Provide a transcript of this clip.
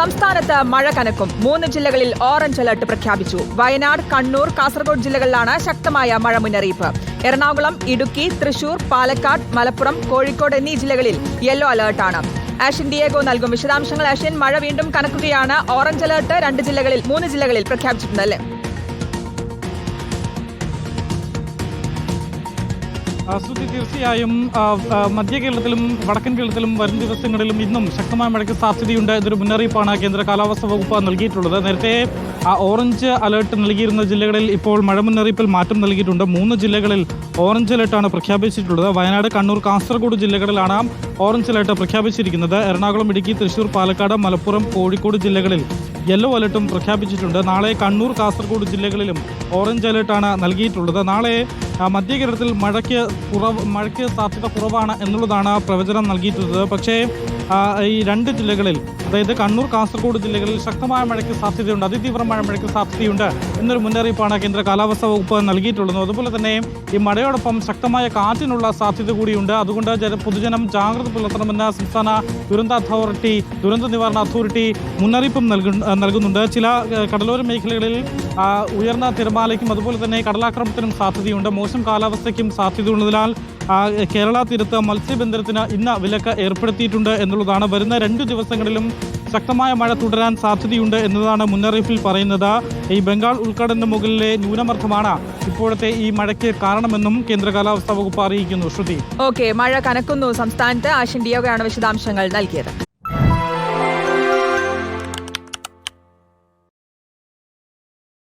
സംസ്ഥാനത്ത് മഴ കനക്കും. മൂന്ന് ജില്ലകളിൽ ഓറഞ്ച് അലർട്ട് പ്രഖ്യാപിച്ചു. വയനാട് കണ്ണൂർ കാസർഗോഡ് ജില്ലകളിലാണ് ശക്തമായ മഴ മുന്നറിയിപ്പ്. എറണാകുളം ഇടുക്കി തൃശൂർ പാലക്കാട് മലപ്പുറം കോഴിക്കോട് എന്നീ ജില്ലകളിൽ യെല്ലോ അലർട്ടാണ്. ആഷ്യൻ ഡിയേഗോ നൽകും വിശദാംശങ്ങൾ. ആഷ്യൻ മഴ വീണ്ടും കനക്കുകയാണ്. ഓറഞ്ച് അലർട്ട് രണ്ട് ജില്ലകളിൽ മൂന്ന് ജില്ലകളിൽ പ്രഖ്യാപിച്ചിട്ടുണ്ട് ശ്രുതി തീർച്ചയായും മധ്യ കേരളത്തിലും വടക്കൻ കേരളത്തിലും വരും ദിവസങ്ങളിലും ഇന്നും ശക്തമായ മഴയ്ക്ക് സാധ്യതയുണ്ട് എന്നൊരു മുന്നറിയിപ്പാണ് കേന്ദ്ര കാലാവസ്ഥാ വകുപ്പ് നൽകിയിട്ടുള്ളത്. നേരത്തെ ഓറഞ്ച് അലേർട്ട് നൽകിയിരുന്ന ജില്ലകളിൽ ഇപ്പോൾ മഴ മുന്നറിയിപ്പിൽ മാറ്റം നൽകിയിട്ടുണ്ട്. മൂന്ന് ജില്ലകളിൽ ഓറഞ്ച് അലേർട്ടാണ് പ്രഖ്യാപിച്ചിട്ടുള്ളത്. വയനാട് കണ്ണൂർ കാസർഗോഡ് ജില്ലകളിലാണ് ഓറഞ്ച് അലേർട്ട് പ്രഖ്യാപിച്ചിരിക്കുന്നത്. എറണാകുളം ഇടുക്കി തൃശൂർ പാലക്കാട് മലപ്പുറം കോഴിക്കോട് ജില്ലകളിൽ യെല്ലോ അലർട്ടും പ്രഖ്യാപിച്ചിട്ടുണ്ട്. നാളെ കണ്ണൂർ കാസർഗോഡ് ജില്ലകളിലും ഓറഞ്ച് അലേർട്ടാണ് നൽകിയിട്ടുള്ളത്. നാളെ മധ്യ കേരളത്തിൽ മഴയ്ക്ക് കുറവ് മഴയ്ക്ക് സാധ്യത കുറവാണ് എന്നുള്ളതാണ് പ്രവചനം നൽകിയിട്ടുള്ളത്. പക്ഷേ ഈ രണ്ട് ജില്ലകളിൽ അതായത് കണ്ണൂർ കാസർഗോഡ് ജില്ലകളിൽ ശക്തമായ മഴയ്ക്ക് സാധ്യതയുണ്ട് അതിതീവ്രമായ മഴയ്ക്ക് സാധ്യതയുണ്ട് എന്നൊരു മുന്നറിയിപ്പാണ് കേന്ദ്ര കാലാവസ്ഥാ വകുപ്പ് നൽകിയിട്ടുള്ളത്. അതുപോലെ തന്നെ ഈ മഴയോടൊപ്പം ശക്തമായ കാറ്റിനുള്ള സാധ്യത കൂടിയുണ്ട്. അതുകൊണ്ട് ജന പൊതുജനം ജാഗ്രത പുലർത്തണമെന്ന് സംസ്ഥാന ദുരന്ത അതോറിറ്റി ദുരന്ത നിവാരണ അതോറിറ്റി മുന്നറിയിപ്പും നൽകു നൽകുന്നുണ്ട്. ചില കടലോര മേഖലകളിൽ ഉയർന്ന തിരമാലയ്ക്കും അതുപോലെ തന്നെ കടലാക്രമണത്തിനും സാധ്യതയുണ്ട്. മോശം കാലാവസ്ഥയ്ക്കും സാധ്യതയുള്ളതിനാൽ കേരള തീരത്ത് മത്സ്യബന്ധനത്തിന് ഇന്ന് വിലക്ക് ഏർപ്പെടുത്തിയിട്ടുണ്ട് എന്നുള്ളതാണ് വരുന്ന രണ്ട് ദിവസങ്ങളിലും ശക്തമായ മഴ തുടരാൻ സാധ്യതയുണ്ട് എന്നതാണ് മുന്നറിയിപ്പിൽ പറയുന്നത്. ഈ ബംഗാൾ ഉൾക്കടലിന് മുകളിലെ ന്യൂനമർദ്ദമാണ് ഇപ്പോഴത്തെ ഈ മഴയ്ക്ക് കാരണമെന്നും കേന്ദ്ര കാലാവസ്ഥാ വകുപ്പ് അറിയിക്കുന്നു. ശ്രുതി. ഓക്കെ മഴ കനക്കുന്നു. സംസ്ഥാനത്ത് ആശിൻ ഡിയോഗയാണ് വിശദാംശങ്ങൾ നൽകിയത്.